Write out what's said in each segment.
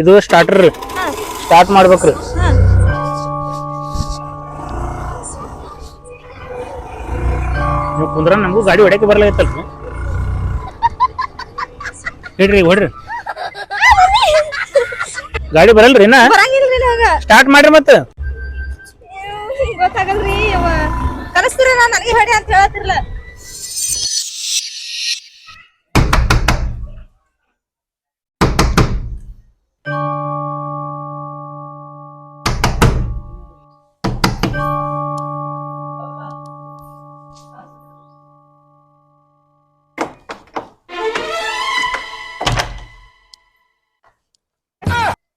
ಇದು starter start ಮಾಡ್ಬೇಕ್ರಿ. ನೀವು ಕುಂದ್ರ ನಮಗೂ ಗಾಡಿ ಹೊಡ್ಯಾಕೆ ಬರ್ಲಾಗತ್ತಲ್ರಿ. ಹೇಳ್ರಿ ಹೊಡ್ರಿ. ಗಾಡಿ ಬರಲ್ರಿ ನಾ ಸ್ಟಾರ್ಟ್ ಮಾಡ್ರಿ ಮತ್ತ. ಕಲಿಸ್ತೀರ ನಾನು ನನಗೆ ಹೇಳಿ ಅಂತ ಹೇಳತ್ತಿರ್ಲ.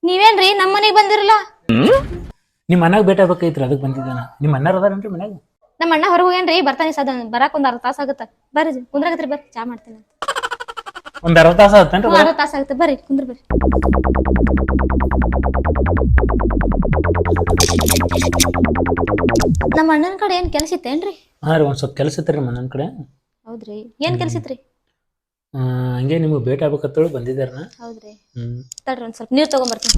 ನೀವೇನ್ರಿ ನಮ್ಮ ಮನೆಗ್ ಬಂದಿರಲ್ಲ ನಿಮ್ಮ ಮನ್ಯಾಗ ಭೇಟಿ ಆಗ್ಬೇಕೈತ್ರಿ ಅದಕ್ಕೆ ಬಂದಿದ್ದಾನ? ನಿಮ್ಮ ಅಣ್ಣಾರ ಅದಾರನ್ರಿ ಮನ್ಯಾಗ? ನಮ್ಮ ಅಣ್ಣ ಹೊರಗೆ ಹೋಗ್ಯಾನ್ರಿ ಬರ್ತಾನೆ ಸದ ಬರಾಕ್ ಒಂದ್ ಅರ್ಧ ತಾಸ ಆಗುತ್ತ. ಬರ್ರಿ ಕುಂದ್ರಾಗತ್ರಿ ಬರ್ರಿ ಚಾ ಮಾಡ್ತೇನೆ ಒಂದ್ ಅರ್ಧ ತಾಸ ಒಂದ್ ಅರ್ಧ ತಾಸ ಆಗುತ್ತೆ. ಬರ್ರಿ ಕುಂದ್ರ ಬರ್ರಿ. ನಮ್ಮ ಅಣ್ಣನ ಕಡೆ ಏನ್ ಕೆಲಸ ಇತ್ತೇನ್ರಿ? ಹಾ ರೀ ಒಂದ್ ಸ್ವಲ್ಪ ಕೆಲಸ ಇತ್ರಿ ಅಣ್ಣನ ಕಡೆ. ಹೌದ್ರಿ ಏನ್ ಕೆಲಸ ಇತ್ರಿ ಆ, ಹಂಗೆ ನಿಮ್ಗೆ ಭೇಟಿ ಆಗ್ಬೇಕತ್ತೇಳಿ ಬಂದಿದ್ದಾರ ಹೌದ್ರಿ. ಹ್ಮ್. ತಡ್ರಿ ಒಂದ್ ಸ್ವಲ್ಪ ನೀರ್ ತಗೊಂಬರ್ತೀನಿ.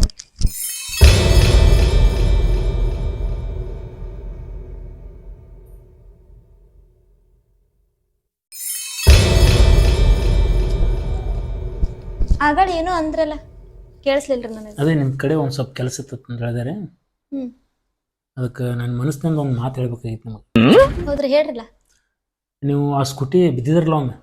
ಆಗಳ ಏನೋ ಅಂದ್ರಲ್ಲ? ಕೇಳಿಸ್ಲಿಲ್ರಿ ನನಗೆ. ಅದೇ ನಿಮ್ಮ ಕಡೆ ಒಂದು ಸ್ವಲ್ಪ ಕೆಲಸ ಇತ್ತು ಅಂತ ಹೇಳಿದಾರೆ. ಹ್ಮ್. ಅದಕ್ಕೆ ನನ್ನ ಮನಸ್ಸಿನಿಂದ ಒಂದು ಮಾತು ಹೇಳ್ಬೇಕಾಗಿತ್ತು ನಮಗೆ. ಹೌದ್ರಿ ಹೇಳ್ರಲ್ಲ. ನೀವು ಆ ಸ್ಕೂಟಿ ಬಿದ್ದಿದ್ರಲ್ಲ ಒಮ್ಮೆ?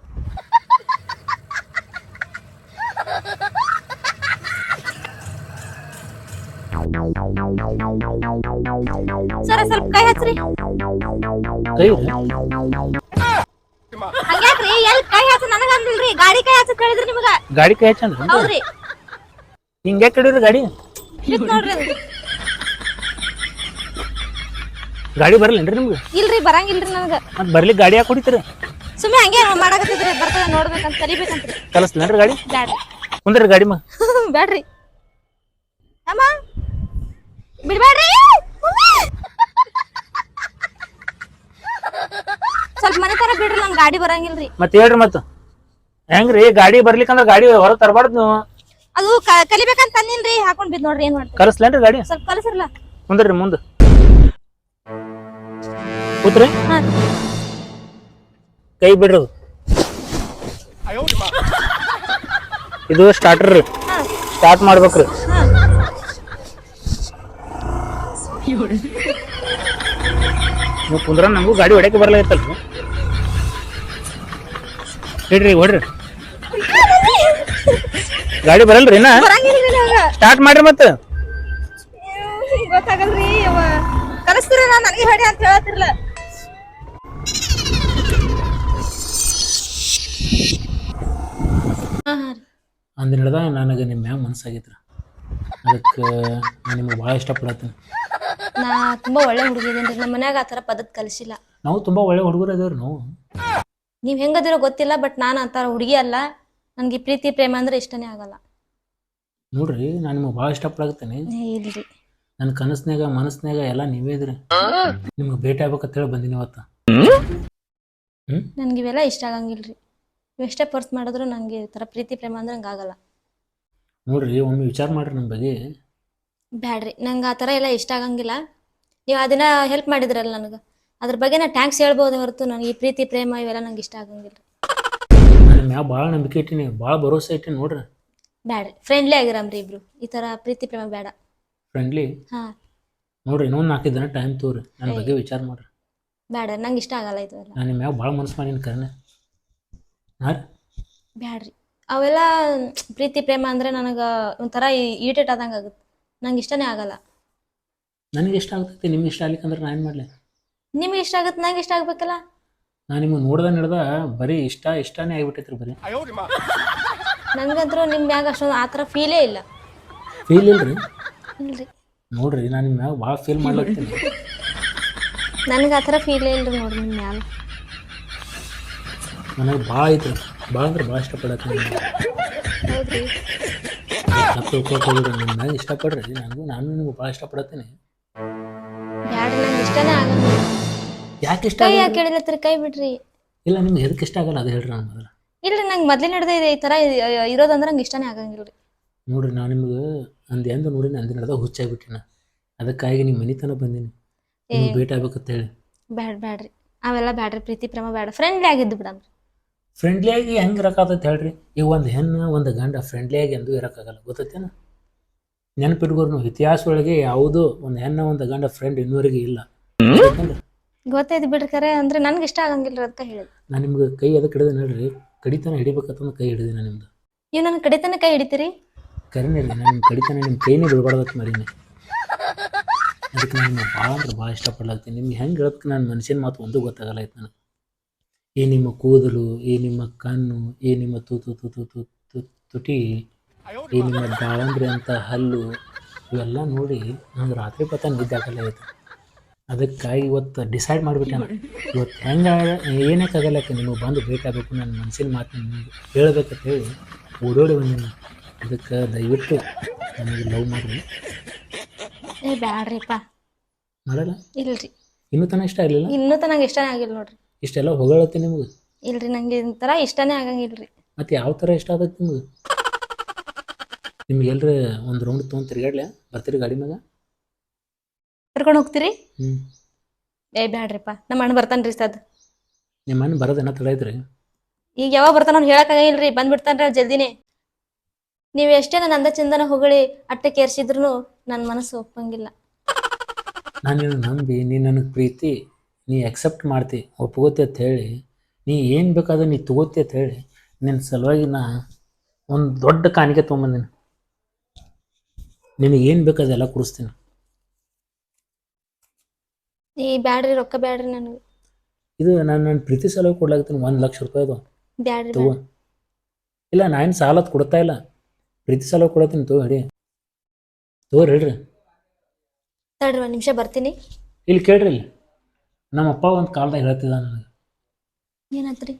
ಸರ ಸ್ವಲ್ಪ ಕೈ ಹಚ್ಚ್ರಿ ಕೈ ಹಂಗ್ಯಾಕ್ರಿ ಎಲ್ ಕೈ ಹಚ್ಚ ನನಗ ಅಂದಿಲ್ರಿ ಗಾಡಿ ಕೈ ಹಚ್ಚ ಹೇಳಿದ್ರಿ ನಿಮಗ? ಗಾಡಿ ಕೈ ಹಚ್ಚಂದ್ರ? ಹೌದ್ರಿ. ಹಿಂಗೆ ಕಡಿದ್ರಿ ಗಾಡಿ? ಇದ್ ನೋಡ್ರಿ ಅದು. ಗಾಡಿ ಬರಲ್ಲೇನ್ರಿ ನಿಮ್ಗೆ? ಇಲ್ರಿ ಬರಂಗಿಲ್ರಿ ನನಗ. ಮತ್ತೆ ಬರ್ಲಿಕ್ಕೆ ಗಾಡಿ ಯಾಕೆ ಹೊಡಿತೀರಿ? ಸುಮ್ಮನೆ ಹಂಗೆ ಮಾಡಾಕತ್ತಿದ್ರಿ ಬರ್ತದ ನೋಡ್ಬೇಕಂತ ಕಲಿಬೇಕಂತ್ರಿ ಕಲಿಸ್ಲೇನ್ರಿ ಗಾಡಿ? ಬ್ಯಾಡ್ರಿ. ಕುಂದ್ರಿ ಗಾಡಿ ಮ. ಬ್ಯಾಡ್ರಿ. ಅಮ್ಮ ಬಿಡ್ಬೇಡ್ರಿ ಸ್ವಲ್ಪ ಮನೆ ತರ ಬಿಡ್ರಿ ನನ್ ಗಾಡಿ ಬರಂಗಿಲ್ರಿ. ಮತ್ತೆ ಹೇಳ್ರಿ ಮತ್ತೆ. ಹೆಂಗ್ರಿ? ಗಾಡಿ ಬರ್ಲಿಕ್ಕಂದ್ರ ಗಾಡಿ ಹೊರ ತರಬಾರ್ದು ನೀವು. ಅದು ಕ- ಕಲಿಬೇಕಂತ ತಂದಿನ್ರಿ ಹಾಕೊಂಡ್ ಬಿದ್ ನೋಡ್ರಿ ಏನ್ ಮಾಡ್ತೀರಿ. ಕಲಿಸ್ಲೇನ್ರಿ ಗಾಡಿ? ಸ್ವಲ್ಪ ಕಲಸಿರ್ಲ ಮುಂದ್ರಿ ಮುಂದೆ. ಕೂತ್ರಿ. ಹಾ. ಕೈ ಬಿಡ್ರಿ ಇದು ಸ್ಟಾರ್ಟರ್ ಹಾ. ಸ್ಟಾರ್ಟ್ ಮಾಡ್ಬೇಕ್ರಿ. ಹಾ. ನೀವು ಕುಂದ್ರ ನಮಗೂ ಗಾಡಿ ಹೊಡ್ಯಾಕೆ ಬರ್ಲಾಗತ್ತಲ್ರಿ ಹೇಳ್ರಿ ಹೊಡ್ರಿ. ಗಾಡಿ ಬರಲ್ರಿ ನಾ ಬರಂಗಿಲ್ರಿ ನಂಗ ಸ್ಟಾರ್ಟ್ ಮಾಡ್ರಿ ಮತ್ತೆ. ಗೊತ್ತಾಗಲ್ರಿ ಅವ ಕಲಿಸ್ತೀರ ನಾ ನನಗೆ ಅಂತ ಹೇಳತ್ತಿರ್ಲ. ಹಾ ಹಾ ರೀ ಅಂದಿನ ಹಿಡ್ದ ನನಗೆ ನಿಮ್ಮ ಮ್ಯಾಗ ಮನಸ್ಸಾಗೈತ್ರಿ ಅದಕ್ಕೆ ನಾನು ನಿಮಗೆ ಭಾಳ ಇಷ್ಟಪಡತ್ತೀನಿ. ನಾ ತುಂಬಾ ಒಳ್ಳೆ ಹುಡುಗಿದೇನ್ರಿ ನಮ್ಮ ಮನ್ಯಾಗ ಆ ಥರ ಪದ್ಧತಿ ಕಲಿಸಿಲ್ಲ. ನಾವು ತುಂಬಾ ಒಳ್ಳೆ ಹುಡುಗರು ಅದೇವ್ರಿ ನಾವು. ನೀವ್ ಹೆಂಗದಿರೋ ಗೊತ್ತಿಲ್ಲ ಬಟ್ ನಾನು ಅಂತಾರ ಥರ ಹುಡುಗಿ ಅಲ್ಲ. ನನಗೆ ಪ್ರೀತಿ ಪ್ರೇಮ ಅಂದ್ರೆ ಇಷ್ಟನೇ ಆಗಲ್ಲ. ನೋಡ್ರಿ ನಾನು ನಿಮಗೆ ಭಾಳ ಇಷ್ಟಪಡಾಗ್ತೇನೆ ಏ, ಇಲ್ರಿ. ನನ್ನ ಕನಸ್ನ್ಯಾಗ ಮನಸ್ನ್ಯಾಗ ಎಲ್ಲ ನೀವೇ ಇದ್ರಿ. ನಿಮ್ಗೆ ಭೇಟಿ ಆಗ್ಬೇಕಂತೇಳಿ ಬಂದಿನಿ ಇವತ್ತು. ನನ್ಗೆ ಇವೆಲ್ಲ ಇಷ್ಟ ಆಗಂಗಿಲ್ರಿ. ಎಷ್ಟೇ ಪರ್ಸ್ ಮಾಡಿದ್ರು ನನಗೆ ಈ ಥರ ಪ್ರೀತಿ ಪ್ರೇಮ ಅಂದ್ರೆ ನಂಗೆ ಆಗಲ್ಲ. ನೋಡ್ರಿ ಒಮ್ಮೆ ವಿಚಾರ ಮಾಡ್ರಿ ನಮ್ಮ ಬಗ್ಗೆ ಬ್ಯಾಡ್ರಿ ನಂಗೆ ಆ ಥರ ಎಲ್ಲ ಇಷ್ಟ ಆಗಂಗಿಲ್ಲ. ನೀವು ಅದನ್ನ ಹೆಲ್ಪ್ ಮಾಡಿದ್ರಲ್ಲ ನನಗೆ. ಅದ್ರ ಬಗ್ಗೆ ನಾ ಟ್ಯಾಂಕ್ಸ್ ಹೇಳ್ಬೋದು ಹೊರತು ನನಗೆ ಈ ಪ್ರೀತಿ ಪ್ರೇಮ ಇವೆಲ್ಲ ನಂಗೆ ಇಷ್ಟ ಆಗಂಗಿಲ್ಲ ಮ್ಯಾಗ ಭಾಳ ನಂಬಿಕೆ ಇಟ್ಟಿನಿ ಭಾಳ ಭರೋಸೆ ಇಟ್ಟಿನಿ ನೋಡ್ರಿ. ಬ್ಯಾಡ್ರಿ ಫ್ರೆಂಡ್ಲಿ ಆಗಿರಮ್ರಿ ಇಬ್ರು. ಈ ತರ ಪ್ರೀತಿ ಪ್ರೇಮ ಬೇಡ ಫ್ರೆಂಡ್ಲಿ ಹಾ. ನೋಡ್ರಿ ಇನ್ನೊಂದು ನಾಲ್ಕೈದು ದಿನ ಟೈಮ್ ತೋರಿ ನನ್ನ ಬಗ್ಗೆ ವಿಚಾರ ಮಾಡ್ರಿ. ಬ್ಯಾಡ ನಂಗೆ ಇಷ್ಟ ಆಗಲ್ಲ ಇದು ಎಲ್ಲ. ನಾನು ನಿಮ್ಮ ಮ್ಯಾಗ ಭಾಳ ಮನಸ್ಸು ಮಾಡಿನ ಕರ್ನೆ. ಹಾಂ ಬ್ಯಾಡ್ರಿ. ಅವೆಲ್ಲ ಪ್ರೀತಿ ಪ್ರೇಮ ಅಂದ್ರೆ ನನಗೆ ಒಂಥರ ಇರಿಟೇಟ್ ಆದಂಗೆ ಆಗುತ್ತೆ. ನಂಗೆ ಇಷ್ಟನೇ ಆಗಲ್ಲ. ನನಗೆ ಇಷ್ಟ ಆಗ್ತೈತಿ ನಿಮ್ಗೆ ಇಷ್ಟ ಆಗ್ಲಿಕ್ಕಂದ್ರೆ ನಾನು ಏನು ಮಾಡಲಿ? ನಿಮ್ಗೆ ಇಷ್ಟ ಆಗುತ್ತೆ ನಂಗೆ ಇಷ್ಟ ಆಗ್ಬೇಕಲ್ಲ. ನಾನು ನಿಮ್ಗೆ ನೋಡ್ದ ನಡ್ದ ಬರೀ ಇಷ್ಟ ಇಷ್ಟನೇ ಆಗ್ಬಿಟ್ಟೈತ್ರಿ ಬರೀ. ನನಗಂತರೂ ನಿಮ್ಮ ಮ್ಯಾಗ ಅಷ್ಟೊಂದು ಆ ಥರ ಫೀಲೇ ಇಲ್ಲ. ಫೀಲ್ ಇಲ್ರಿ? ಇಲ್ರಿ. ನೋಡ್ರಿ ನಾನು ನಿಮ್ಮ ಮ್ಯಾಗ ಭಾಳ ಫೀಲ್ ಮಾಡ್ಲತ್ತೀನಿ ನನಗೆ ಆ ಥರ ಫೀಲೇ ಇಲ್ರಿ ನೋಡ್ರಿ ನಿಮ್ಮ ಮ್ಯಾಲ ನನಗೆ ಭಾಳ ಐತ್ರಿ. ಭಾಳ ಅಂದ್ರೆ ಭಾಳ ಇಷ್ಟಪಡತ್ತೀನಿ ಹೌದ್ರಿ. ತಪ್ಪು ತಿಳ್ಕೊಳ್ಕೊಳ್ರಿ ನಿಮ್ಮ ಮ್ಯಾಗ ಇಷ್ಟಪಡ್ರಿ. ನನಗೂ ನಾನು ನಿಮ್ಗೆ ಭಾಳ ಇಷ್ಟಪಡತ್ತೀನಿ. ಬ್ಯಾಡ್ರಿ ನಂಗೆ ಇಷ್ಟನೇ ಆಗಂಗಿಲ್ಲ. ಯಾಕೆ ಇಷ್ಟ ಕೈ ಆಗಲ್ಲ? ಯಾಕೆ ಹೇಳಿಲತ್ರಿ ಕೈ ಬಿಡ್ರಿ. ಇಲ್ಲ ನಿಮ್ಗೆ ಎದಕ್ಕೆ ಇಷ್ಟ ಆಗಲ್ಲ? ಅದು ಹೇಳ್ರಿ ನಾನು ಮೊದಲು. ಇಲ್ರಿ ನಂಗೆ ಮೊದ್ಲಿನ ಇದೆ ಈ ಥರ ಇರೋದಂದ್ರೆ ನಂಗೆ ಇಷ್ಟನೇ ಆಗಂಗಿಲ್ರಿ. ನೋಡ್ರಿ ನಾನು ನಿಮ್ಗೆ ಅಂದ್ ಎಂದು ನೋಡಿ ಅಂದಿನ ನಡೆದ ಹುಚ್ಚಾಗ್ಬಿಟ್ಟಿನ ಅದಕ್ಕಾಗಿ ನಿಮ್ಮ ಮನಿತನ ಬಂದೀನಿ. ನಿಮ್ಗೆ ಭೇಟಿ ಆಗ್ಬೇಕಂತ ಹೇಳಿ. ಬ್ಯಾಡ್ ಬ್ಯಾಡ್ರಿ. ಅವೆಲ್ಲ ಬ್ಯಾಡ್ರಿ ಪ್ರೀತಿ ಪ್ರೇಮ ಬ್ಯಾಡ ಫ್ರೆಂಡ್ಲಿ ಆಗಿದ್ದು ಬಿಡಮ್ರಿ ಫ್ರೆಂಡ್ಲಿಯಾಗಿ ಹೆಂಗೆ ಇರೋಕ್ಕಾಗತ್ತೆ ಹೇಳ್ರಿ. ಈಗ ಒಂದು ಹೆಣ್ಣು ಒಂದು ಗಂಡ ಫ್ರೆಂಡ್ಲಿಯಾಗಿ ಎಂದೂ ಇರೋಕ್ಕಾಗಲ್ಲ. ಗೊತ್ತೈತೇನ? ನೆನಪಿಟ್ಕೋರು ಇತಿಹಾಸ ಒಳಗೆ ಯಾವುದೋ ಒಂದು ಹೆಣ್ಣು ಒಂದು ಗಂಡ ಫ್ರೆಂಡ್ ಇನ್ನೂವರೆಗೆ ಇಲ್ಲ. ಗೊತ್ತೈತೇನ್ರಿ? ಗೊತ್ತೈತಿ ಬಿಡ್ರಿ ಖರೆ ಅಂದ್ರೆ ನನ್ಗೆ ಇಷ್ಟ ಆಗಂಗಿಲ್ಲ ಅದಕ್ಕೆ ಹೇಳಿದ್ ನಾನು ನಿಮ್ಗೆ ಕೈ ಅದಕ್ಕೆ ಹಿಡಿದು ನೋಡ್ರಿ ಕಡಿತನ ಹಿಡಿಬೇಕಂತಂದು ಕೈ ಹಿಡಿದೆ ನಾನು ನಿಮ್ದು. ನೀವು ನನ್ನ ಕಡಿತನ ಕೈ ಹಿಡಿತೀರಿ? ಕರೆನೇ ಇಲ್ಲ ನಾನು ನಿಮ್ಮ ಕಡಿತನ ನಿಮ್ಮ ಕೈನೇ ಬಿಡಬಾರ್ದಕ್ಕೆ ಮರೀನಿ. ಅದಕ್ಕೆ ನಾನು ಭಾಳ ಅಂದ್ರೆ ಭಾಳ ಇಷ್ಟಪಡ್ಲಾಗ್ತೀನಿ. ನಿಮ್ಗೆ ಹೆಂಗೆ ಹೇಳೋದಕ್ಕೆ ನಾನು ಮನುಷ್ಯನ ಮಾತು ಒಂದು ಗೊತ್ತಾಗಲ್ಲ ಆಯ್ತು ನನಗೆ. ಈ ನಿಮ್ಮ ಕೂದಲು ಈ ನಿಮ್ಮ ಕಣ್ಣು ಈ ನಿಮ್ಮ ತೂತು ತೂತು ತೂತು ತುಟಿ ಈ ನಿಮ್ಮ ದಾಳಂಬ್ರಿ ಅಂತ ಹಲ್ಲು ಇವೆಲ್ಲ ನೋಡಿ ನಂಗೆ ರಾತ್ರಿ ಪತ್ತ ನಿದ್ದೆ ಆಗಲ್ಲ ಆಯ್ತು ಅದಕ್ಕಾಗಿ ಇವತ್ತು ಡಿಸೈಡ್ ಮಾಡಿಬಿಟ್ಟೆ ಇವತ್ತು ಹೆಂಗೆ ಏನೇ ಯಾಕೆ ನೀವು ಬಂದು ಬೇಕಾಗಬೇಕು ನನ್ನ ಮನಸ್ಸಿನ ಮಾತು ನಿಮಗೆ ಹೇಳ್ಬೇಕಂತ ಹೇಳಿ ಓಡೋಡಿ ಬಂದಿನಿ ಅದಕ್ಕೆ ದಯವಿಟ್ಟು ನನಗೆ ಲವ್ ಮಾಡಿ ಏ ಬ್ಯಾಡ್ರಿಪ್ಪ. ಮಾಡಲ್ಲ? ಇಲ್ರಿ. ಇನ್ನೂ ತನಕ ಇಷ್ಟ ಆಗಲಿಲ್ಲ? ಇನ್ನೂ ತನಗೆ ಇಷ್ಟನೇ ಆಗಿಲ್ಲ ನೋಡ್ರಿ. ಇಷ್ಟೆಲ್ಲ ಹೊಗಳತ್ತೆ ನಿಮ್ಗೆ? ಇಲ್ರಿ ನಂಗೆ ಒಂಥರ ಥರ ಇಷ್ಟನೇ ಆಗಂಗಿಲ್ರಿ. ಮತ್ತು ಯಾವ ಥರ ಇಷ್ಟ ಆಗತ್ತೆ ನಿಮ್ಗೆ? ನಿಮ್ಗೆ ಎಲ್ರಿ ಒಂದು ರೌಂಡ್ ತೊಗೊಂಡು ತಿರ್ಗಾಡ್ಲೆ? ಬರ್ತೀರಿ ಗಾಡಿ ಮ್ಯಾಗ? ಕರ್ಕೊಂಡು ಹೋಗ್ತೀರಿ? ಹ್ಞೂ ಏ ಬ್ಯಾಡ್ರಿಪ್ಪ. ನಮ್ಮ ಅಣ್ಣ ಬರ್ತಾನ್ರಿ ಸದ್. ನಿಮ್ಮ ಅಣ್ಣ ಬರೋದೇನ ತಡ ಐತ್ರಿ? ಈಗ ಯಾವಾಗ ಬರ್ತಾನ ಅವ್ನು ಹೇಳಕ್ಕಾಗಿಲ್ರಿ ಬಂದ್ಬಿಡ್ತಾನ್ರಿ ಅವ್ರು ಜಲ್ದಿನೇ. ನೀವು ಎಷ್ಟೇ ನನ್ನ ಅಂದ ಚಂದನ ಹೊಗಳಿ ಅಟ್ಟೆ ಕೇರ್ಸಿದ್ರು ನನ್ನ ಮನಸ್ಸು ಒಪ್ಪಂಗಿಲ್ಲ. ನಾನು ನಿನ್ನ ನಂಬಿ ನೀ ನನಗೆ ಪ್ರೀತಿ ನೀ ಅಕ್ಸೆಪ್ಟ್ ಮಾಡ್ತಿ ಒಪ್ಕೋತಿ ಅಂತ ಹೇಳಿ ನೀ ಏನು ಬೇಕಾದ್ರೆ ನೀ ತಗೋತಿ ಅಂತ ಹೇಳಿ ನಿನ್ನ ಸಲುವಾಗಿ ನಾ ಒಂದು ದೊಡ್ಡ ಕಾಣಿಕೆ ತೊಗೊಂಬಂದಿನಿ. ನಿನಗೆ ಏನು ಬೇಕು ಅದೆಲ್ಲ ಕೊಡಿಸ್ತೀನಿ. ಈ ಬ್ಯಾಡ್ರಿ ರೊಕ್ಕ ಬ್ಯಾಡ್ರಿ ನನಗೆ. ಇದು ನಾನು ನನ್ನ ಪ್ರೀತಿ ಸಲುವಾಗಿ ಕೊಡ್ಲಾಗ್ತೀನಿ ಒಂದು ಲಕ್ಷ ರೂಪಾಯಿ ಅದು. ಬ್ಯಾಡ್ರಿ ತಗೋ. ಇಲ್ಲ ನಾನು ಸಾಲದ ಕೊಡ್ತಾ ಇಲ್ಲ. ಪ್ರೀತಿ ಸಲುವಾಗಿ ಕೊಡತ್ತೀನಿ ತಗೋ ಹೇಳಿ ತಗೋರಿ ಹೇಳ್ರಿ. ತಡ್ರಿ ಒಂದು ನಿಮಿಷ ಬರ್ತೀನಿ. ಇಲ್ಲಿ ಕೇಳ್ರಿ ಇಲ್ಲಿ. ನಮ್ಮ ಅಪ್ಪ ಒಂದು ಕಾಲ್ದಾಗ ಹೇಳ್ತಿದ್ದ ನನಗೆ. ಏನಾತ್ರಿ?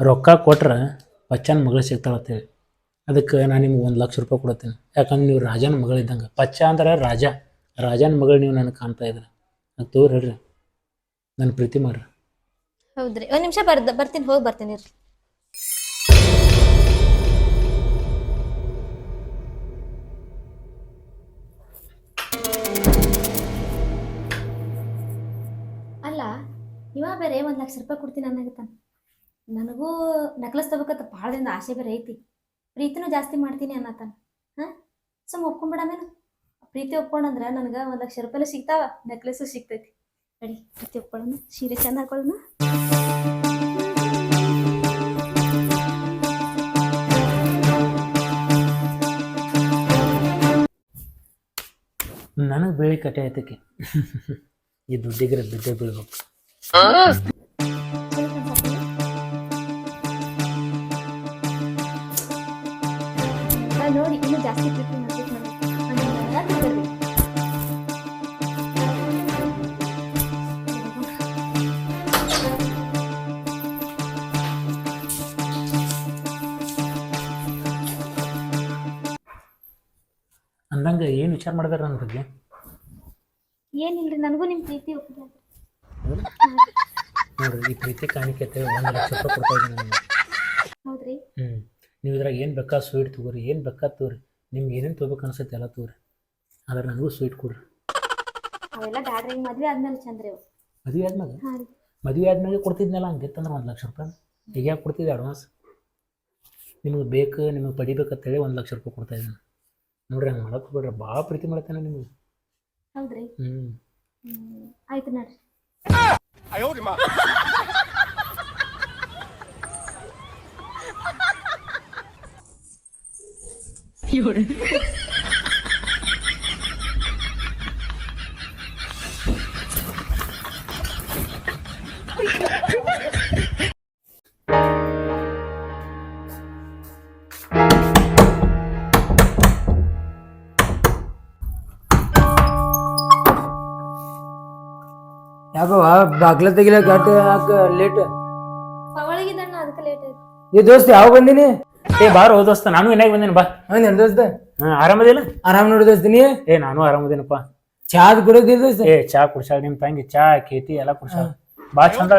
ರೊಕ್ಕ ಕೊಟ್ರೆ ಪಚ್ಚನ ಮಗಳು ಸಿಗ್ತಾಳತ್ತೇಳಿ ಅದಕ್ಕೆ ನಾನು ನಿಮ್ಗೆ ಒಂದು ಲಕ್ಷ ರೂಪಾಯಿ ಕೊಡತ್ತೀನಿ ಯಾಕಂದ್ರೆ ನೀವು ರಾಜನ ಮಗಳಿದ್ದಂಗೆ. ಪಚ್ಚ ಅಂದ್ರೆ ರಾಜ. ರಾಜನ ಮಗಳು ನೀವು ನನಗೆ ಕಾಣ್ತಾ ಇದ್ರೆ. ಅದು ತೋರ್ ಹೇಳ್ರಿ. ನನ್ನ ಪ್ರೀತಿ ಮಾಡ್ರಿ. ಹೌದ್ರಿ. ಒಂದು ನಿಮಿಷ ಬರ್ದ ಬರ್ತೀನಿ ಹೋಗಿ ಬರ್ತೀನಿ ಇರ್ರಿ. ಅಲ್ಲ ಇವ ಬೇರೆ ಒಂದು ಲಕ್ಷ ರೂಪಾಯಿ ಕೊಡ್ತೀನಿ ಅನ್ನಕತ್ತಾನ. ನನಗೂ ನಕ್ಲಸ್ ತಗೋಕತ್ತ ಭಾಳ ದಿನ ಆಸೆ ಬೇರೆ ಐತಿ. ಪ್ರೀತಿನೂ ಜಾಸ್ತಿ ಮಾಡ್ತೀನಿ ಅನ್ನತ್ತಾನ ಹಾಂ? ಸುಮ್ಮ ಒಪ್ಕೊಂಬಿಡಮೇನು ಪ್ರೀತಿ ಒಪ್ಕೊಂಡಂದ್ರ ನನಗೆ ಒಂದು ಲಕ್ಷ ರೂಪಾಯಿ ಸಿಗ್ತಾವ ನೆಕ್ಲೆಸ್ ಸಿಗ್ತೈತಿ. ನಡಿ ಪ್ರೀತಿ ಒಪ್ಕೊಳ್ಳೋಣ ಸೀರೆ ಚಂದ ಹಾಕೊಳ್ಳೋಣ. ನನಗೆ ಬೇಳಿ ಕಟ್ಟೆ ಆಯ್ತಕ್ಕೆ. ಈ ದುಡ್ಡಿಗೆ ದುಡ್ಡೇ ಬೀಳ್ಬೇಕು. ನೋಡಿ ಇನ್ನು ಜಾಸ್ತಿ ಪ್ರೀತಿ ಅಂದಂಗೆ ಏನು ವಿಚಾರ ಮಾಡಿದಾರೆ ನನ್ನ ಬಗ್ಗೆ? ಏನಿಲ್ರಿ ನನಗೂ ನಿಮ್ಮ ಪ್ರೀತಿ ನೋಡ್ರಿ ಈ ಪ್ರೀತಿ ಕಾಣಿಕೆ ಒಂದು ಲಕ್ಷ ರೂಪಾಯಿ ಕೊಡ್ತಾ ಇದ್ದೀನಿ ಹೌದ್ರಿ? ಹ್ಞೂ ನೀವು ಇದ್ರಾಗ ಏನು ಬೇಕಾ ಸ್ವೀಟ್ ತಗೋರಿ ಏನು ಬೇಕಾ ತಗೋರಿ ನಿಮ್ಗೆ ಏನೇನು ತೊಗೋಬೇಕು ಅನ್ಸುತ್ತೆ ಎಲ್ಲ ತಗೋರಿ. ಆದ್ರೆ ನನಗೂ ಸ್ವೀಟ್ ಕೊಡ್ರಿ. ಅವೆಲ್ಲ ಬ್ಯಾಡ್ರಿ ಮದ್ವೆ ಆದ್ಮೇಲೆ ಚಂದ್ರಿ ಅವು. ಮದುವೆ ಆದ್ಮೇಲೆ? ಹಾಂ ರೀ. ಮದುವೆ ಆದ್ಮೇಲೆ ಕೊಡ್ತಿದ್ನಲ್ಲ ಹಂಗಿತ್ತಂದ್ರೆ ಒಂದು ಲಕ್ಷ ರೂಪಾಯಿ. ಈಗ ಯಾಕೆ ಕೊಡ್ತಿದ್ದೆ ಅಡ್ವಾನ್ಸ್ ನಿಮಗೆ ಬೇಕು ನಿಮಗೆ ಪಡಿಬೇಕಂತೇಳಿ ಒಂದು ಲಕ್ಷ ರೂಪಾಯಿ ಕೊಡ್ತಾ ಇದ್ದೀನಿ. ನೋಡ್ರಿ ಹಂಗೆ ಮಾಡಕ್ಕೆ ಹೋಗ್ಬೇಡ್ರಿ. ಭಾಳ ಪ್ರೀತಿ ಮಾಡ್ತೇನೆ ನಿಮಗೆ. ಹೌದ್ರಿ. ಹ್ಞೂ ಹ್ಮ್ ಆಯ್ತು ನೋಡ್ರಿ. ಯಾಕವ ಬಾಗ್ಲ ತೆಗಿಲಕ್ ಗಟ್ಟ ಯಾಕ ಲೇಟ್ ಏ ಅದಕ್ಕೆ ಲೇಟ್ ಆಯ್ತು. ಈ ದೋಸ್ತ ಯಾವ ಬಂದಿನಿ? ಏ ಬಾರೋ ದೋಸ್ತ ನಾನು ಏನಾಗಿ ಬಂದೇನೆ ಬಾ. ಹಂಗ ದೋಸ್ತ? ಹಾಂ ಆರಾಮದಿಲ್ಲ? ಆರಾಮ್ ನೋಡಿ ದೋಸ್ತ ನೀ? ಏ ನಾನು ಆರಾಮದೇನಪ್ಪ. ಚಾದ್ ಕುಡಿದಿ ದೋಸ್ತ? ಏ ಚಾ ಕುಡ್ಸಾಳ ನಿಮ್ಮ ತಂಗಿ ಚಾ ಕೇತಿ ಎಲ್ಲ ಕುಡ್ಸಾಳ ಬಾ ಚಂದ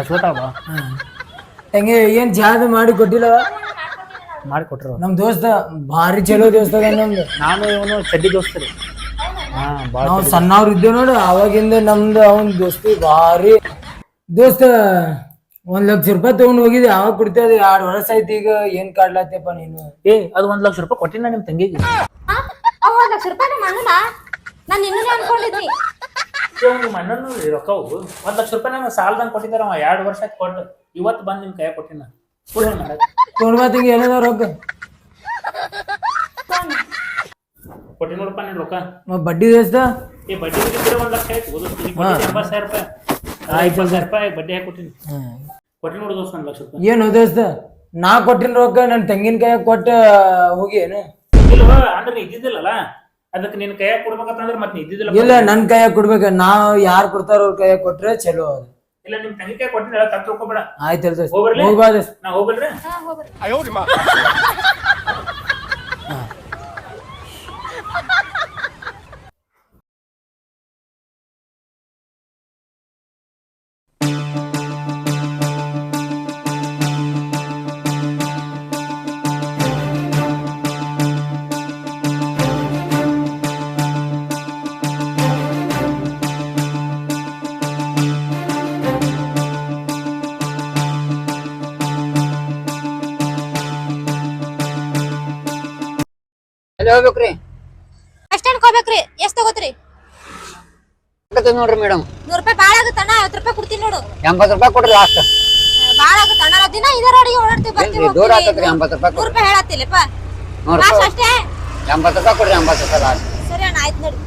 ಅಶ್ವತ ಬಾ. ತಂಗಿ ಏನ್ ಜಾದ ಮಾಡಿ ಕೊಟ್ಟಿಲ್ಲ? ಮಾಡಿ ಕೊಟ್ರು. ನಮ್ ದೋಸ್ತ ಭಾರಿ ಚಲೋ ದೋಸ್ತ ಅದ ನಮ್ದು. ನಾನು ಇವನು ಚಡ್ಡಿ ದೋಸ್ತರಿ ಹಾ ಭಾಳ ನಾವು ಸಣ್ಣವ್ರು ಇದ್ದೇವ್ ನೋಡು ಅವಾಗಿಂದ ನಮ್ದು ಅವನ್ ದೋಸ್ತಿ ಭಾರಿ. ದೋಸ್ತ ಒಂದ್ ಲಕ್ಷ ರೂಪಾಯಿ ತಗೊಂಡ್ ಹೋಗಿದ್ದೆ ಅವಾಗ ಕೊಡ್ತೇವೆ ಎರಡ್ ವರ್ಷ ಆಯ್ತು ಈಗ ಏನ್ ಕಾಡ್ಲಾತ್ಯಪ್ಪ ನೀನು? ಏ ಅದು ಒಂದ್ ಲಕ್ಷ ರೂಪಾಯಿ ಕೊಟ್ಟಿನ ನಿಮ್ ತಂಗಿಗೆ? ಅವ್ ಒಂದ್ ಲಕ್ಷ ರೂಪಾಯಿ ನಮ್ಮ ಅಣ್ಣನ? ನಾನು ಇನ್ನೂ ಅನ್ಕೊಂಡಿದ್ನಿ. ನಿಮ್ಮ ಅಣ್ಣನು ರೊಕ್ಕವು ಒಂದ್ ಲಕ್ಷ ರೂಪಾಯಿ ನಾನು ಸಾಲದಂಗ್ ಕೊಟ್ಟಿದ್ದಾರ ಅವ ಎರಡು ವರ್ಷ ಆಯ್ತು ಕೊಟ್ಟು ಇವತ್ತು ಬಂದ್ ನಿಮ್ ಕೈ ಕೊಟ್ಟಿನ. ಕೂಡ ಮಾಡಕ್. ತಗೊಂಡ್ ಏನದ ರೊಕ್ಕ. ಕೊಟ್ಟಿನ ನೋಡಪ್ಪ ನಿನ್ ರೊಕ್ಕ. ಮ ಬಡ್ಡಿ ಎಷ್ಟ? ಏ ಬಡ್ಡಿ ಬಿದ್ದಿದ್ರೆ ಒಂದ್ ಲಕ್ಷ ಆಯ್ತು. ಓದಿಸ್ತೀನಿ. ಎಂಬತ್ತು ಸಾವಿರ ರೂಪಾಯಿ. ಆಯ್ತು ಸಾವಿರ ರೂಪಾಯಿ ಬಡ್ಡಿ ಹಾಕಿ ಕೊಟ್ಟಿನಿ. ಕೊಟ್ಟಿನ ನೋಡು ದೋಸ್ತ ಒಂದ್ ಲಕ್ಷ ರೂಪಾಯಿ. ಏನು ದೋಸ್ತ? ನಾ ಕೊಟ್ಟಿನ ರೊಕ್ಕ ನನ್ನ ತಂಗಿನ ಕೈ ಕೊಟ್ಟ ಹೋಗಿ ಏನು? ಇಲ್ವ ಅಂದ್ರೆ ಇದ್ದಿದ್ದಿಲ್ಲಲ್ಲ? ಅದಕ್ಕೆ ನಿನ್ ಕೈಯಾಗ ಕೊಡ್ಬೇಕಂತಂದ್ರೆ ಮತ್ತೆ ನೀ ಇದ್ದಿದ್ದಿಲ್ಲ ಇಲ್ಲ ನನ್ನ ಕೈಯಾಗ ಕೊಡ್ಬೇಕ. ನಾವು ಯಾರು ಕೊಡ್ತಾರೋ ಅವ್ರ ಕೈಯಾಗ ಕೊಟ್ರೆ ಚಲೋ ಅದು. ಇಲ್ಲ ನಿಮ್ ತಂಗಿ ಕೈ ಕೊಟ್ಟಿನ ತಪ್ಪು ತಿಳ್ಕೊಬೇಡ ಆಯ್ತು ಹೋಗ್ಬರ್ಲಿ? ಹೋಗ್ಬಾ ದೋಸ್ತ. ನಾ ಹೋಗ್ಬಲ್ರಿ? ಹೋಗ್ಬೇಕ್ರಿ ಬಸ್ ಸ್ಟ್ಯಾಂಡ್ ಹೋಗ್ಬೇಕ್ರಿ. ಎಷ್ಟ್ ತಗೋತ್ರಿ? ಆಗತ್ತೆ ನೋಡ್ರಿ ಮೇಡಮ್. ನೂರ್ ರೂಪಾಯಿ ಬಾಳ ಆಗುತ್ತಣ್ಣ ಐವತ್ತು ರೂಪಾಯಿ ಕೊಡ್ತೀನಿ ನೋಡು. ಎಂಬತ್ತು ರೂಪಾಯಿ ಕೊಡ್ರಿ ಲಾಸ್ಟ್ ಬಾಳ ಆಗುತ್ತಣ್ಣ ದಿನ ಇದೇ ರೋಡಿಗೆ ಓಡಾಡ್ತೀವಿ ಬರ್ತೀವಿ ದೂರ ಹೋಗ್ತೀವಿ. ಆಗ್ತದ್ರಿ ಎಂಬತ್ತು ರೂಪಾಯಿ ನೂರ್ ಕೊಡ್ರಿ. ರೂಪಾಯಿ ಹೇಳತ್ತಿಲ್ಲಪ್ಪ ನೋಡ್ರಿ. ಲಾಸ್ಟ್ ಅಷ್ಟೇ. ಎಂಬತ್ತು ರೂಪಾಯಿ ಕೊಡ್ರಿ ಎಂಬತ್ತು ರೂಪಾಯಿ ಲಾಸ್ಟ್ ಸರಿ ಅಣ್ಣ ಆಯ್ತು ನೋಡಿ.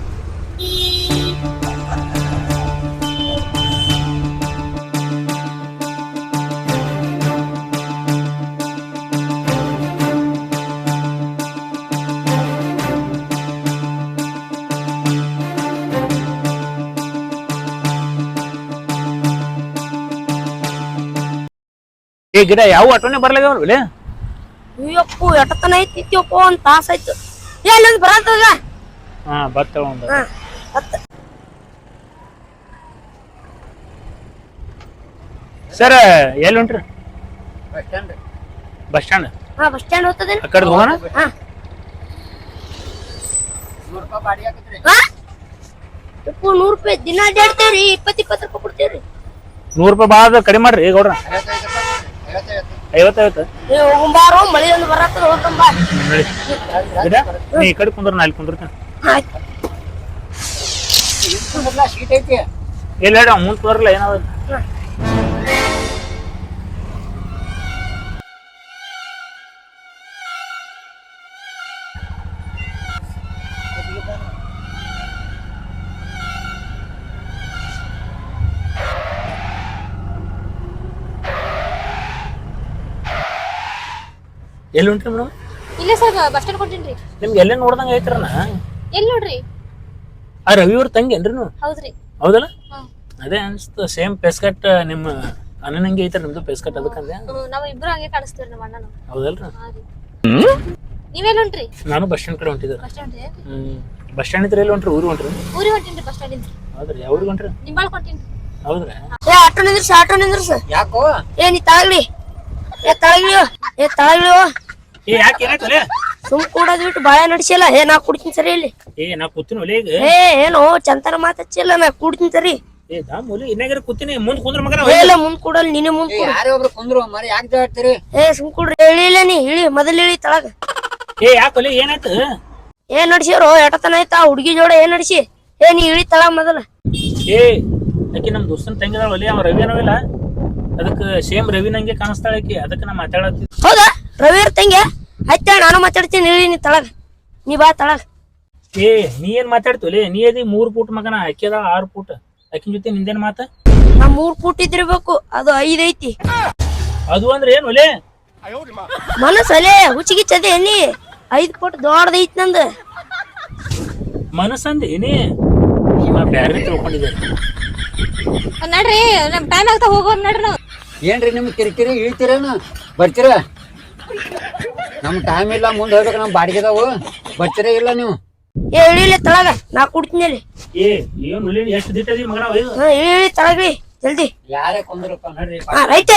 ಏ ಗಿಡ ಯಾವ ಆಟೋನೇ ಬರ್ಲಾಗ್ಯಾವ್ರಿ ಅಯ್ಯಪ್ಪು ಎಟ್ಟತನ ಐತಿ ಇತ್ತಿಯಪ್ಪ ಒಂದ್ ತಾಸ ಆಯ್ತು. ಎಲ್ಲಿಂದ ಬರತ್ತದ ಹಾ ಬರ್ತಾವ ಒಂದು. ಸರ್ ಎಲ್ಲಿ ಹೊಂಟ್ರಿ ಬಸ್ ಸ್ಟ್ಯಾಂಡ್. Bus stand? ಹಾ ಬಸ್ ಸ್ಟ್ಯಾಂಡ್ ಹೋಗ್ತದೇನು ಆ ಕಡೆ ಹೋಗೋಣ? ಹಾ. ಹಾ? ಯಪ್ಪು ನೂರ್ ರೂಪಾಯಿ ದಿನ ಅಡ್ಡಾಡ್ತೇವ್ರಿ ಇಪ್ಪತ್ ಇಪ್ಪತ್ತು ರೂಪಾಯಿ ಕೊಡ್ತೇವ್ರಿ. ನೂರು ರೂಪಾಯಿ ಭಾಳ ಕಡಿಮೆ ಮಾಡ್ರಿ ಈಗ ಗೌಡ್ರ ಐವತ್ತೈವತ್ತು? ಹೋಗುಂಬಾರೋ ಮಳಿ ಒಂದು ಹೋಗಂಬ ಗಿಡ? ನೀ ಈ ಕಡೆ ಕುಂದ್ರ ನಾ ಅಲ್ಲಿ ಕುಂದಿರ್ತೀನಿ. ಆಯ್ತು. ಹೇಳಿ ಮುಂದೆ ಕುಂದ್ರಲ್ಲ ಏನಾವ ಎಲ್ಲಿ ಉಂಟ್ರಿ ಮೇಡಮ್? ಇಲ್ಲೇ ಸರ್ ಬಸ್ ಸ್ಟ್ಯಾಂಡ್ ಕೊಟ್ಟಿನ್ರಿ ನಿಮ್ಗೆ ಎಲ್ಲೇ ನೋಡ್ದಂಗ ಐತ್ರನ ಎಲ್ಲಿ ನೋಡ್ರಿ? ಆ ರವಿ ಅವ್ರ ತಂಗಿ ಏನ್ರಿ ನೀವು? ಹೌದ್ರಿ. ಹೌದಲ್ಲ? ಅದೇ ಅನ್ಸ್ತು ಸೇಮ್ ಪೆಸ್ಕಟ್ ನಿಮ್ಮ ಅಣ್ಣನಂಗೆ ಐತ್ರಿ ನಿಮ್ದು ಪೆಸ್ಕಟ್ ಅದಕ್ಕಂದೆ. ನಾವ್ ಇಬ್ರು ಹಂಗೆ ಕಾಣಿಸ್ತೀವಿ ನಮ್ಮ ಅಣ್ಣನು. ಹೌದಲ್ರಿ? ನೀವೆಲ್ಲ ಉಂಟ್ರಿ ಹೊಂಟ್ರಿ? ನಾನು ಬಸ್ ಸ್ಟ್ಯಾಂಡ್ ಕಡೆ ಹೊಂಟಿದ್ದೆ ಬಸ್ ಸ್ಟ್ಯಾಂಡ್ ಹ್ಮ್. ಬಸ್ ಸ್ಟ್ಯಾಂಡ್ ಇದ್ರೆ ಎಲ್ಲಿ ಹೊಂಟ್ರಿ? ಊರು ಹೊಂಟ್ರಿ? ಊರಿಗೆ ಹೊಂಟಿನ್ರಿ ಬಸ್ ಸ್ಟ್ಯಾಂಡ್ ಇದ್ರಿ ಹೌದ್ರಿ ಯಾವ್ರಿಗೆ ಹೊಂಟ್ರಿ? ನಿಂಬಾಳ್ ಹೊಂಟಿನ್ರಿ. ಹೌದ್ರಿ? ಏ ಆಟೋ ನಿಂದ್ರಸ ಆಟೋ ನಿಂದ್ರಸ. ಯಾಕೋ? ಏ ನೀ ತಳಗ್ಲಿ. ಏ ತಳಗ್ಲಿ ಏ ತಳಗ್ಲಿಯೋ. ಏ ಯಾಕೆ ಏನಾಯ್ತಲೆ ಸುಮ್ ಕೂಡೋದ್ ಬಿಟ್ಟು ಬಾಳೆ ನಡ್ಸಿಲ್ಲ ಏ ನಾ ಕುಡ್ತೀನಿ ಸರಿ ಇಲ್ಲಿ. ಏ ನಾ ಕೂತೀನಿ ಒಲೆ ಈಗ. ಏ ಏನೋ ಚಂತನ ಮಾತಚ್ಚಿಲ್ಲ ನಾ ಕುಡ್ತೀನಿ ಸರಿ. ಏ ದಾ ಮೂಲಿ ಇನ್ನಾಗಿರ ಕೂತೀನಿ. ಮುಂದ್ ಕುಂದ್ರ ಮಗನ ಏ ಇಲ್ಲ ಮುಂದ್ ಕೂಡಲ್ ನೀನೇ ಮುಂದ್ ಏ ಕೂಡು. ಯಾರೇ ಒಬ್ರು ಕುಂದ್ರು ಮರಿ ಯಾಕೆ ಜಾಡ್ತೀರಿ ಏ ಸುಮ್ ಕೂಡ್ರಿ ಇಳಿಲ್ಲ ನೀ ಇಳಿ ಮೊದಲು ಇಳಿ ತಳಗ. ಏ ಯಾಕೆ ಒಲೆ ಏನಾಯ್ತು ಏನ್ ನಡ್ಸಿರೋ ಎಟತನ ಆಯ್ತಾ? ಹುಡುಗಿ ಜೋಡ ಏನ್ ನಡ್ಸಿ? ಏ ನೀ ಇಳಿ ತಳ ಮೊದಲ. ಏ ಆಕಿ ನಮ್ ದೋಸ್ತನ ತಂಗಿದಾಳ ಒಲೆ ಅವ ರವಿ ಅನ್ನೋವಿಲ್ಲ ಅದಕ್ಕೆ ಸೇಮ್ ರವಿ ನಂಗೆ ಕಾಣಿಸ್ತಾಳ ಆಕಿ. ಅದಕ್ಕೆ ನಾ ಮಾತಾಡತ್ತಿ. ಹೌದಾ? ರವಿ ಅವ್ರ ತಂಗಿ? ಆಯ್ತಾ ನಾನು ಮಾತಾಡ್ತೀನಿ ಇಳಿ ನೀ ತಳಗ. ನೀ ಬಾ ತಳಗ. ಏ ನೀ ಏನ್ ಲೇ? ನೀ ಅದಿ ಮೂರ್ ಫೂಟ್ ಮಗನ ಅಕ್ಕಿದ ಅದ ಆರ್ ಫೂಟ್ ಆಕಿನ ಜೊತೆ ನಿಂದೇನ್ ಮಾತ? ನಾ ಮೂರ್ ಫೂಟ್ ಇದ್ದಿರ್ಬೇಕು ಅದು ಐದ್ ಐತಿ. ಅದು ಅಂದ್ರೆ ಏನ್ ಒಲೆ ಮನಸ್ಸಲ್ಲೇ ಹುಚ್ಚಿಗೆ ಚದೆ ನೀ ಐದ್ ಫೂಟ್ ದೊಡ್ಡದೈತಿ ನಂದು. ಮನಸ್ಸಂದ ನೀ ನಾ ಬ್ಯಾರೆ ತಿಳ್ಕೊಂಡಿದ್ದೆ. ನಡ್ರಿ ನಮ್ ಟೈಮ್ ಆಗ್ತಾ ಹೋಗೋಣ ನಡ್ರಿ ನಾವು. ಏನ್ರಿ ನಿಮ್ ಕಿರಿಕಿರಿ ಇಳ್ತೀರೇನು? ಬರ್ತೀರ? ನಮ್ ಟೈಮ್ ಇಲ್ಲ ಮುಂದೆ ಹೋಗ್ಬೇಕು ನಮ್ ಬಾಡಿಗೆದಾವು ಬರ್ತೀರ ಇಲ್ಲ ನೀವು? ಏ ಇಳಿಲಿ ತಳಗ ನಾ ಕುಡ್ತೀನಿ ಇಲ್ಲಿ ಏ ಏನ್ ಒಲೆ ಎಷ್ಟು ದಿಟ್ಟದಿ ಮಗನ ಒಯ್ದು ಹಾ ಇಳಿ ತಳಗ್ರಿ ಜಲ್ದಿ. ಯಾರೇ ಕೊಂದ್ರಪ್ಪ ನಡ್ರಿ ಹಾ ರೈಟ್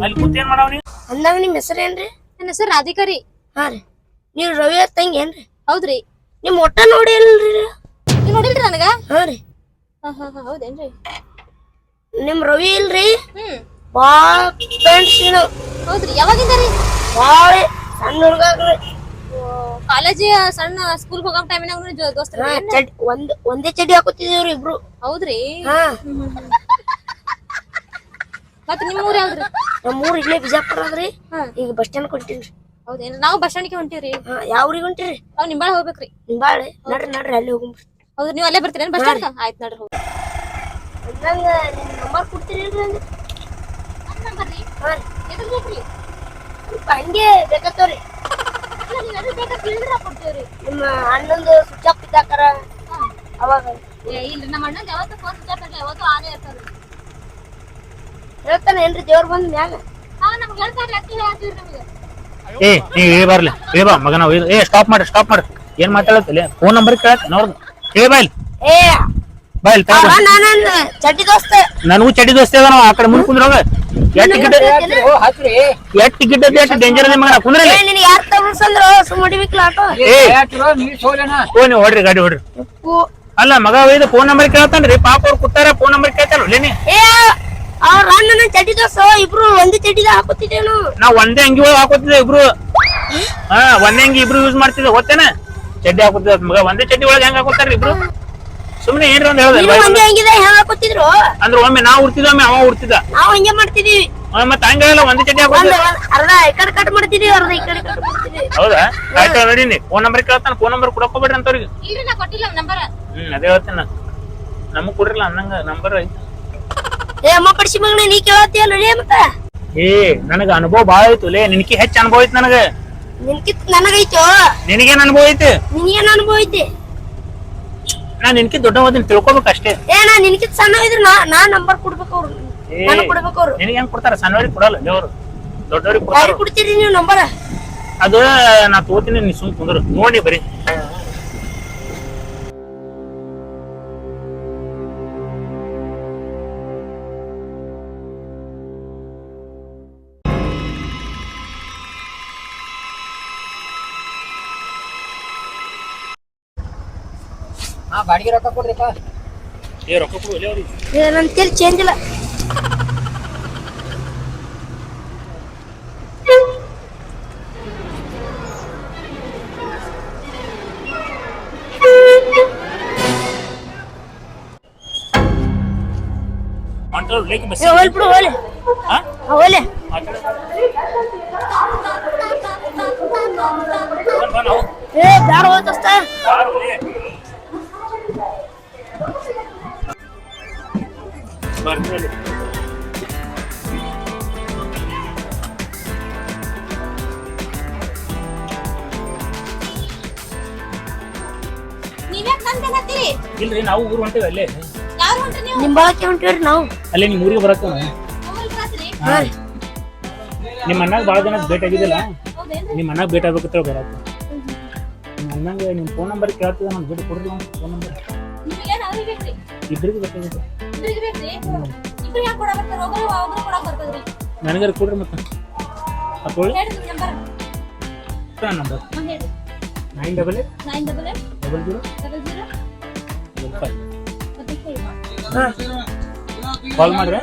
ಅಲ್ಲಿ ಕೂತ್ ಏನ್ ಮಾಡಾವ್ ನೀ ಅಂದಾಗ ನಿಮ್ಮ ಹೆಸರು ಏನ್ರಿ? ನನ್ನ ಹೆಸರು ರಾಧಿಕಾ ರೀ ಹಾ ರೀ. ನೀವ್ ರವಿ ಅವ್ರ ತಂಗಿ ಏನ್ರಿ? ಹೌದ್ರಿ. ನಿಮ್ ಒಟ್ಟ ನೋಡಿ ಇಲ್ರಿ ನೀವು ನೋಡಿಲ್ರಿ ನನಗ? ಹಾ ರೀ. ಹಾ ಹಾ ಹಾ ಹೌದೇನ್ರಿ. ನಿಮ್ ರವಿ ಇಲ್ರಿ? ಹ್ಮ್. ಬಾಳ ಫ್ರೆಂಡ್ಸ್ ಹೌದ್ರಿ ಯಾವಾಗಿಂದ ರೀ? ಬಾಳ ಸಣ್ಣ ಹುಡುಗಾಗ್ರಿ ಕಾಲೇಜ್ ಸಣ್ಣ ಸ್ಕೂಲ್ ಹೋಗೋ ಟೈಮಿನಾಗ ದೋಸ್ತರ ಚಡ್ ಒಂದ್ ಒಂದೇ ಚಡಿ ಹಾಕೋತಿದೀವ್ರಿ ಇಬ್ರು. ಹೌದ್ರಿ? ಹಾ. ಮತ್ ನಿಮ್ಮ ಊರ್ ಯಾವ್ದ್ರಿ? ನಮ್ಮ ಊರ್ ಇಲ್ಲೇ ಬಿಜಾಪುರ ಅದ್ರಿ. ಈಗ ಬಸ್ ಸ್ಟ್ಯಾಂಡ್ ಕೊಟ್ಟಿವ್ರಿ ಹೌದೇನ್ರಿ? ನಾವು ಬಸ್ ಸ್ಟ್ಯಾಂಡ್ಗೆ ಹೊಂಟಿವ್ರಿ. ಹಾ ಯಾವ ಊರಿಗೆ ಹೊಂಟಿರಿ? ನಿಂಬಾಳೆ ನಿಂಬಾಳ ಹೋಗ್ಬೇಕ್ರಿ. ನಿಂಬಾಳೆ? ನಡ್ರಿ ನಡ್ರಿ ಅಲ್ಲಿ ಹೋಗ್ರಿ ಹೌದ್ರಿ ನೀವು ಅಲ್ಲೇ ಬರ್ತೀರೇನು? ಬಸ್ ಸ್ಟ್ಯಾಂಡ್ ಆಯ್ತು ನಡ್ರಿ ಹೋಗಿ ನಿಮ್ ನಂಬರ್ ಹಂಗೆ ನಿಮ್ಮ ಅಣ್ಣಂದು ಸ್ವಿಚ್ ಆಫ್ ಇದ್ದಾಕಾರ. ಅವಾಗ. ಇಲ್ರಿ ನಮ್ಮ ಅಣ್ಣಂದ್ ಯಾವತ್ತೂ ಫೋನ್ ಸ್ವಿಚ್ ಆಫ್ ಯಾವತ್ತೂ ಆನೇ ಇರ್ತದ್ರಿ ಹೇಳ್ತಾನೆ ಏನ್ರಿ ದೇವ್ರ ಬಂದ್ ಮ್ಯಾಲ ಏ ನೀ ಏ ಬರ್ಲಿ. ಏ ಬಾ ಮಗನ ಏ ಸ್ಟಾಪ್ ಮಾಡಿ ಸ್ಟಾಪ್ ಮಾಡ್ರಿ ಏನ್ ಮಾತಾಡತ್ತಿಲ್ಲ ಫೋನ್ ನಂಬರ್ ಕೇಳ ನೋಡ್ದು. ಏ ಬಾಯ್ಲ್ ಏ ನಾನಂದ ಚಡ್ಡಿ ದೋಸ್ತ. ನನಗೂ ಚಡ್ಡಿ ದೋಸ್ತ ಅದ ನಾವು ಆ ಕಡೆ ಮುಂದೆ ಕುಂದ್ರೋಗ ಎಟ್ ಟಿಕೆಟ್ ಓ ಹತ್ರಿ ಎಟ್ ಟಿಕೆಟ್ ಐತಿ ಎಟ್ ಡೇಂಜರ್ ಅದ ಮಗನ ಕುಂದ್ರಲ್ಲಿ. ಏ ನಿನಗೆ ಯಾರು ತಗೊಳ್ಸಂದ್ರ ಸುಮ್ಮ ಹೊಡಿಬೇಕಲ್ಲ ಆಟೋ. ಸೋಲೇನ? ಓ ನೀವು ಹೊಡ್ರಿ ಗಾಡಿ ಹೊಡ್ರಿ. ಅಲ್ಲ ಮಗ ಒಯ್ದು ಫೋನ್ ನಂಬರ್ ಕೇಳ್ತಾನ್ರಿ ಪಾಪ ಅವ್ರು ಕೂತಾರ ಫೋನ್ ನಂಬರ್ ಕೇಳ್ತಾರ ಲೇನಿ. ಏ ಅವ್ರ ಅಣ್ಣನ ಚಡ್ಡಿ ದೋಸ್ತ. ಇಬ್ರು ಒಂದೇ ಚಡ್ಡಿದ ಹಾಕೋತಿದ್ದೇನು? ನಾವ್ ಒಂದೇ ಅಂಗಿ ಒಳಗೆ ಹಾಕೋತಿದ್ದೆ ಇಬ್ರು. ಹಾ ಒಂದೇ ಅಂಗಿ ಇಬ್ರು ಯೂಸ್ ಮಾಡ್ತಿದ್ದೆ ಗೊತ್ತೇನ? ಚಡ್ಡಿ ಹಾಕೋತಿದ್ದ ಮಗ ಒಂದೇ ಚಡ್ಡಿ ಒಳಗೆ ಹೆಂಗ್ ಹಾಕೋತಾರ ಇಬ್ರು? ಸುಮ್ನೆ ಏನ್ರ ಒಂದ್ ನೀನು ಒಂದೇ ಹಂಗಿದೆ ಹೆಂಗ್ ಹಾಕೋತಿದ್ರು ಅಂದ್ರೆ ಒಮ್ಮೆ ನಾವ್ ಉಡ್ತಿದ್ದ ಒಮ್ಮೆ ಅವ ಉಡ್ತಿದ್ದ ನಾವು ಹಂಗೆ ಮಾಡ್ತಿದೀವಿ. ಅವ ಮತ್ತ ಹಂಗೆಲ್ಲ ಒಂದೇ ಚಡ್ಡಿ ಒಂದ್ ಅರ್ಧ ಈ ಕಡೆ ಕಟ್ ಮಾಡ್ತಿದೀವಿ ಅರ್ಧ ಈ ಕಡೆ ಕಟ್ ಮಾಡ್ತಿದೀವಿ. ಹೌದಾ? ಆಯ್ತು ನಡೀನಿ ಫೋನ್ ನಂಬರ್ ಕೇಳ್ತಾನ ಫೋನ್ ನಂಬರ್ ಕೊಡಕೋಬೇಡ್ರಿ ಅಂತವ್ರಿಗೆ. ಇಲ್ರಿ ನಾ ಕೊಟ್ಟಿಲ್ಲ ನಂಬರ್ ಹ್ಮ್ ಅದೇ ಹೇಳ್ತೀನಿ ನಮಗ್ ಕೊಡ್ರಿಲ್ಲ ಅನ್ನಂಗ ನಂಬರ್ ಐತಿ. ಏ ಅಮ್ಮ ಪಡಿಸಿ ಮಗನ ನೀ ಕೇಳತ್ತೀಯಲ್ಲ ನಡಿ ಮತ್ತ? ಏ ನನಗ ಅನುಭವ ಬಾಳ ಆಯ್ತು ಲೇ ನಿನಕಿ ಹೆಚ್ಚ ಅನುಭವ ಐತಿ ನನಗ. ನಿನ್ಕಿತ್ ನನಗೈತೋ? ನಿನಗೇನ್ ಅನುಭವ ಐತಿ? ನಿನಗೇನ್ ಅನುಭವ ಐತಿ? ನಾ ನಿನಕಿ ದೊಡ್ಡ ಓದಿನ ತಿಳ್ಕೊಬೇಕು ಅಷ್ಟೇ. ಏ ನಾ ನಿನ್ಕಿತ್ ಸಣ್ಣ ಇದ್ರು ನಾ ನಾ ನಂಬರ್ ಕೊಡ್ಬೇಕು ಅವ್ರು. ನಾನು ಕೊಡ್ಬೇಕು ಅವ್ರು. ನಿನಗೆ ಹೆಂಗ್ ಕೊಡ್ತಾರ? ಸಣ್ಣವ್ರಿಗೆ ಕೊಡಲ್ಲ ದೇವ್ರು. ದೊಡ್ಡವ್ರಿಗೆ ಕೊಡ್ತೀರಿ. ನೀವು ನಂಬರ್ ಅದು ನಾ ತಗೋತೀನಿ ನೀ ಸುಮ್ ಕುಂದ್ರು. ನೋಡಿ ಬರೀ. ಬಾಡಿಗೆ ರೊಕ್ಕ ಕೊಡ್ರಿಪ್ಪ. ಏ ರೊಕ್ಕ ಕೊಡು ಒಲೆ ಅವ್ರಿಗೆ ಏ ನನ್ ತೇಲ್ ಚೇಂಜ್ ಇಲ್ಲ. ಹೊಂಟವ್ರು ಲೇಕ್ ಬಸ್. ಏ ಹೋಲ್ ಬಿಡು ಹೋಲೆ ಹಾ ಆ ಕಡೆ. ಬಂದ್ ಬಂದ್ ಹೋಗು. ಏ ಬ್ಯಾಡ ಹೋಯ್ತಸ್ತ ಬಾರು ಬರ್ತೀನಿ ಇಲ್ರಿ ನಾವು ಊರು ಹೊಂಟೇವಿ ಅಲ್ಲೇ. ನೀವು? ನಿಂಬಳಕ್ಕೆ ಹೊಂಟಿವ್ರಿ ನಾವು. ಅಲ್ಲೇ ನಿಮ್ ಊರಿಗೆ ಬರತ್ತ ನಿಮ್ಮ ಅಣ್ಣಾಗ ಭಾಳ ಜನ ಭೇಟಿ ಆಗಿದ್ದಿಲ್ಲ? ನಿಮ್ಮ ಅಣ್ಣಾಗ ಭೇಟಿ ಅಂತ ಬರತ್ತ ನಿಮ್ಮ ಅಣ್ಣಂಗೆ ನಿಮ್ಮ ಫೋನ್ ನಂಬರ್ ಕೇಳ್ತಿದ್ದ ನಾನು ಭೇಟಿ ಕೊಡ್ರಿ ಫೋನ್ ನಂಬರ್ ಬೇಕಾಗಿತ್ತು ಇಬ್ಬರಿಗೆ ಬೇಕಾಗಿದೆ ಇಬ್ರಿಗೆ ಬೇಕ್ರಿ ಇಬ್ರಿಗೆ ಯಾಕೆ ಕೊಡಕ್ ಬರ್ತಾರ ಒಬ್ಬರು ಒಬ್ರು ಕೊಡಕ್ ಬರ್ತದ್ರಿ ನನಗಾರ ಕೊಡ್ರಿ ಮತ್ತೆ. ಅಪ್ಪೊಳ್ಳಿ ಹೇಳ್ರಿ ನಿಮ್ ನಂಬರ್ ನಂಬರ್ ಹೇಳ್ರಿ nine double eight nine double eight double zero double zero double five ಮತ್ತೆ ಕಾಲ್ ಮಾಡ್ರಿ.